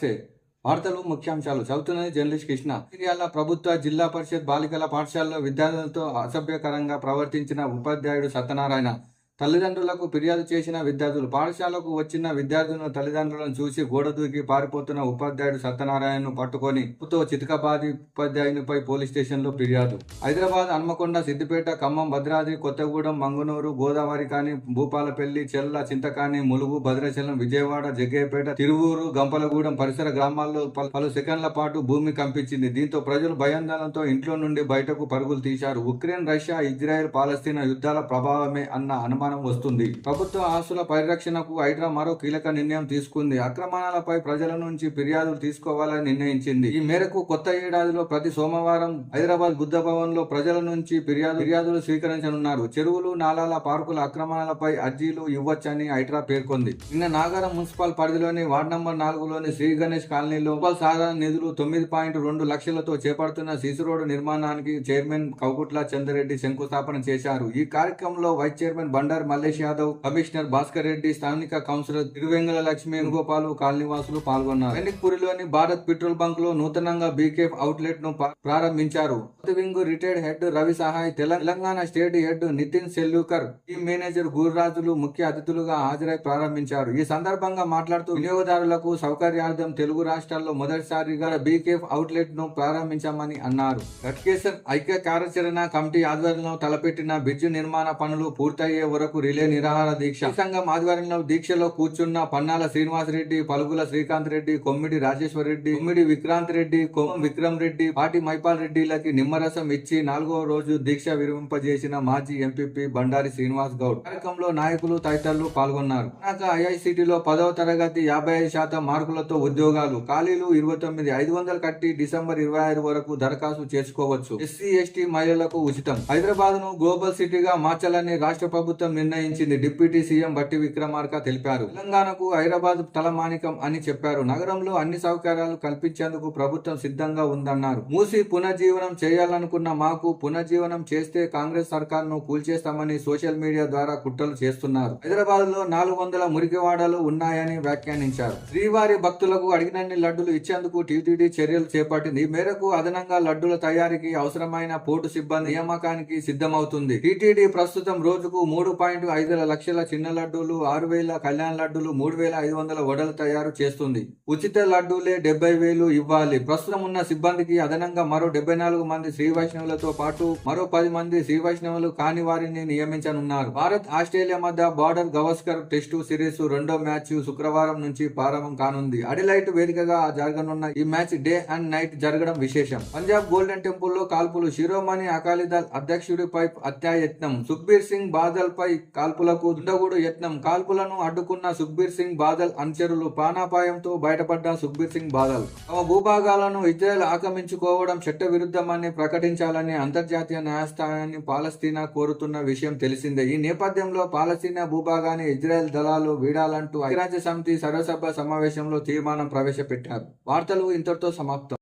నమస్తే. వార్తలు ముఖ్యాంశాలు. చదువుతున్నది జర్నలిస్ట్ కృష్ణ. ఇరియాల ప్రభుత్వ జిల్లా పరిషత్ బాలికల పాఠశాలలో విద్యార్థులతో అసభ్యకరంగా ప్రవర్తించిన ఉపాధ్యాయుడు సత్యనారాయణ. తల్లిదండ్రులకు ఫిర్యాదు చేసిన విద్యార్థులు పాఠశాలకు వచ్చిన విద్యార్థులను తల్లిదండ్రులను చూసి గోడ దూకి పారిపోతున్న ఉపాధ్యాయుడు సత్యనారాయణను పట్టుకొని తో చితకబాది ఉపాధ్యాయునిపై పోలీస్ స్టేషన్లో ఫిర్యాదు. హైదరాబాద్ హన్మకొండ సిద్దిపేట ఖమ్మం భద్రాద్రి కొత్తగూడెం మంగనూరు గోదావరి కాని భూపాలపల్లి చెల్ల చింతకాని ములుగు భద్రాచలం విజయవాడ జగ్గయ్యపేట తిరువూరు గంపలగూడెం పరిసర గ్రామాల్లో పలు- పలు సెకండ్ల పాటు భూమి కంపించింది. దీంతో ప్రజలు భయాందోళనతో ఇంట్లో నుండి బయటకు పరుగులు తీశారు. ఉక్రెయిన్ రష్యా ఇజ్రాయెల్ పాలస్తీనా యుద్ధాల ప్రభావమే అన్న అనుమానం వస్తుంది. ప్రభుత్వ ఆస్తుల పరిరక్షణకు హైడ్రా మరో కీలక నిర్ణయం తీసుకుంది. అక్రమణాలపై ప్రజల నుంచి ఫిర్యాదులు తీసుకోవాలని నిర్ణయించింది. ఈ మేరకు కొత్త ఏడాదిలో ప్రతి సోమవారం హైదరాబాద్ బుద్ధ భవన్లో ప్రజల నుంచి ఫిర్యాదు ఫిర్యాదులు స్వీకరించనున్నారు. చెరువులు నాలాల పార్కుల అక్రమణలపై అర్జీలు ఇవ్వచ్చని హైడ్రా పేర్కొంది. నిన్న నాగారం మున్సిపల్ పరిధిలోని వార్డు నంబర్ నాలుగులోని శ్రీ గణేష్ కాలనీలో మున్సిపల్ సాధారణ నిధులు తొమ్మిది పాయింట్ రెండు లక్షలతో చేపడుతున్న సీసీ రోడ్డు నిర్మాణానికి చైర్మన్ కౌగుట్ల చంద్రరెడ్డి శంకుస్థాపన చేశారు. ఈ కార్యక్రమంలో vice chairman Bandaru Mallesh Yadav commissioner Bhaskar Reddy స్థానిక కౌన్సిలర్ తిరువెంగళ లక్ష్మి వేణుగోపాల్ కాలనీవాసులు పాల్గొన్నారు. వెనిక్పూరిలోని భారత్ పెట్రోల్ బంక్లో నూతనంగా బీకేఫ్ అవుట్లెట్ను ప్రారంభించారు. Wing retired head Ravi Sahay Telangana state head Nitin Sellukar team manager Gururajulu ముఖ్య అతిథులుగా హాజరై ప్రారంభించారు. ఈ సందర్భంగా మాట్లాడుతూ వినియోగదారులకు సౌకర్యార్థం తెలుగు రాష్ట్రాల్లో మొదటిసారిగా బీకేఫ్ అవుట్లెట్ను ప్రారంభించామని అన్నారు. గట్కేసర్ ఐక్య కార్యాచరణ కమిటీ ఆధ్వర్యంలో తలపెట్టిన బ్రిడ్జ్ నిర్మాణ పనులు పూర్తయ్యే వరకు రిలే నిరాహార దీక్ష. సంఘం ఆధ్వర్యంలో దీక్షలో కూర్చున్న పన్నాల శ్రీనివాసరెడ్డి పలుగుల శ్రీకాంత్ రెడ్డి కొమ్మిడి రాజేశ్వర రెడ్డి కొమ్మిడి విక్రాంత్ రెడ్డి కొమ్మ విక్రమ్ రెడ్డి పాటి మైపాల్ రెడ్డిలకి నిమ్మరసం ఇచ్చి నాలుగో రోజు దీక్ష విరమింపజేసిన మాజీ ఎంపీపీ బండారి శ్రీనివాస్ గౌడ్. కార్యక్రమంలో నాయకులు తదితరులు పాల్గొన్నారు. ఐఐసిటిలో పదవ తరగతి యాభై ఐదు శాతం మార్కులతో ఉద్యోగాలు ఖాళీలు ఇరవై తొమ్మిది ఐదు వందలు కట్టి డిసెంబర్ ఇరవై ఐదు వరకు దరఖాస్తు చేసుకోవచ్చు. ఎస్సీ ఎస్టీ మహిళలకు ఉచితం. హైదరాబాద్ను గ్లోబల్ సిటీగా మార్చాలని రాష్ట్ర ప్రభుత్వం నిర్ణయించింది. డిప్యూటీ సీఎం బట్టి విక్రమార్క తెలిపారు. తెలంగాణకు హైదరాబాద్ తలమానికం అని చెప్పారు. నగరంలో అన్ని సౌకర్యాలు కల్పించేందుకు ప్రభుత్వం సిద్ధంగా ఉందన్నారు. మూసి పునర్జీవనం చేయాలనుకున్న మాకు పునర్జీవనం చేస్తే కాంగ్రెస్ సర్కార్ను కూల్చేస్తామని సోషల్ మీడియా ద్వారా కుట్రలు చేస్తున్నారు. హైదరాబాద్లో నాలుగు వందల మురికివాడలు ఉన్నాయని వ్యాఖ్యానించారు. శ్రీవారి భక్తులకు అడిగినన్ని లడ్డులు ఇచ్చేందుకు టీటీడీ చర్యలు చేపట్టింది. ఈ మేరకు అదనంగా లడ్డుల తయారీకి అవసరమైన పోర్టు సిబ్బంది నియామకానికి సిద్ధమవుతుంది. టీటీడీ ప్రస్తుతం రోజుకు మూడు పాయింట్ ఐదు లక్షల చిన్న లడ్డూలు ఆరు వేల కళ్యాణ లడ్డూలు మూడు వేల ఐదు వందల వడలు తయారు చేస్తుంది. ఉచిత లడ్డూలే డెబ్బై వేలు ఇవ్వాలి. ప్రస్తుతం ఉన్న సిబ్బందికి అదనంగా మరో డెబ్బై నాలుగు మంది శ్రీ వైష్ణవులతో పాటు మరో పది మంది శ్రీ వైష్ణవులు కాని వారిని నియమించనున్నారు. భారత్ ఆస్ట్రేలియా మధ్య బార్డర్ గవస్కర్ టెస్టు సిరీస్ రెండో మ్యాచ్ శుక్రవారం నుంచి ప్రారంభం కానుంది. అడిలైట్ వేదికగా జరగనున్న ఈ మ్యాచ్ డే అండ్ నైట్ జరగడం విశేషం. పంజాబ్ గోల్డెన్ టెంపుల్లో కాల్పులు. శిరోమణి అకాలీదళ్ అధ్యక్షుడిపై హత్యాయత్నం సుఖ్బీర్ సింగ్ బాదల్ పై కాల్పులకు దుండగుడు యత్నం. కాల్పులను అడ్డుకున్న సుఖ్బీర్ సింగ్ బాదల్ అనుచరులు ప్రాణాపాయంతో బయటపడ్డ సుఖ్బీర్ సింగ్ బాదల్. తమ భూభాగాలను ఇజ్రాయెల్ ఆక్రమించుకోవడం చట్ట విరుద్ధమని ప్రకటించాలని అంతర్జాతీయ న్యాయస్థానాన్ని పాలస్తీనా కోరుతున్న విషయం తెలిసిందే. ఈ నేపథ్యంలో పాలస్తీనా భూభాగాన్ని ఇజ్రాయెల్ దళాలు వీడాలంటూ ఐక్యరాజ్య సమితి సర్వసభ సమావేశంలో తీర్మానం ప్రవేశపెట్టారు. వార్తలు ఇంతటితో సమాప్తం.